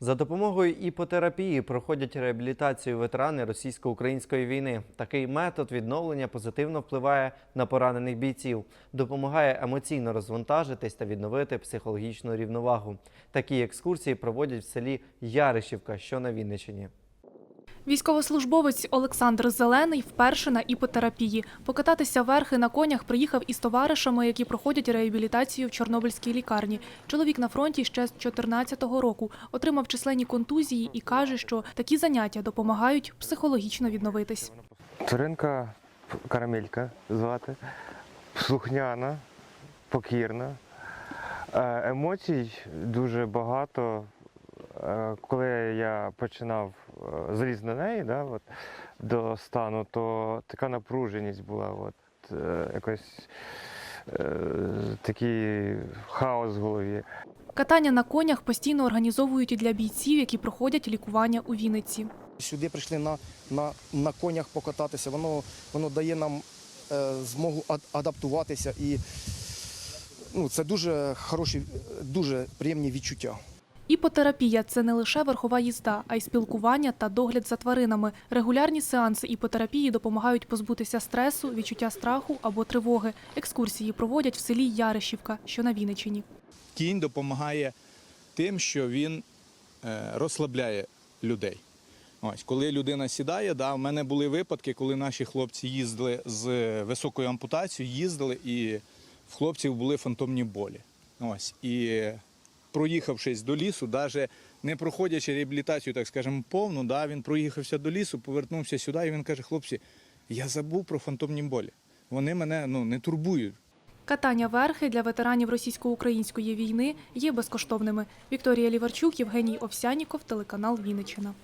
За допомогою іпотерапії проходять реабілітацію ветерани російсько-української війни. Такий метод відновлення позитивно впливає на поранених бійців, допомагає емоційно розвантажитись та відновити психологічну рівновагу. Такі екскурсії проводять в селі Яришівка, що на Вінниччині. Військовослужбовець Олександр Зелений вперше на іпотерапії. Покататися верхи на конях приїхав із товаришами, які проходять реабілітацію в Чорнобильській лікарні. Чоловік на фронті ще з 14-го року отримав численні контузії і каже, що такі заняття допомагають психологічно відновитись. Тваринка карамелька звати, слухняна, покірна. Е, Емоцій дуже багато. Е, Коли я починав е, заліз на неї да, от, до стану, то така напруженість була, от, е, якось е, такий хаос в голові. Катання на конях постійно організовують і для бійців, які проходять лікування у Вінниці. Сюди прийшли на, на, на конях покататися. Воно, воно дає нам е, змогу ад- адаптуватися і ну, це дуже хороші, дуже приємні відчуття. Іпотерапія це не лише верхова їзда, а й спілкування та догляд за тваринами. Регулярні сеанси іпотерапії допомагають позбутися стресу, відчуття страху або тривоги. Екскурсії проводять в селі Яришівка, що на Вінниччині. кінь допомагає тим, що він е, розслабляє людей. Ось, коли людина сідає, да, в мене були випадки, коли наші хлопці їздили з високою ампутацією, їздили, і в хлопців були фантомні болі. Ось, і проїхавшись до лісу, навіть не проходячи реабілітацію, так скажемо, повну, да, він проїхався до лісу, повернувся сюди, і він каже: хлопці, я забув про фантомні болі. Вони мене ну, не турбують. Катання верхи для ветеранів російсько-української війни є безкоштовними. Вікторія Ліварчук, Євгеній Овсяніков, телеканал Вінниччина.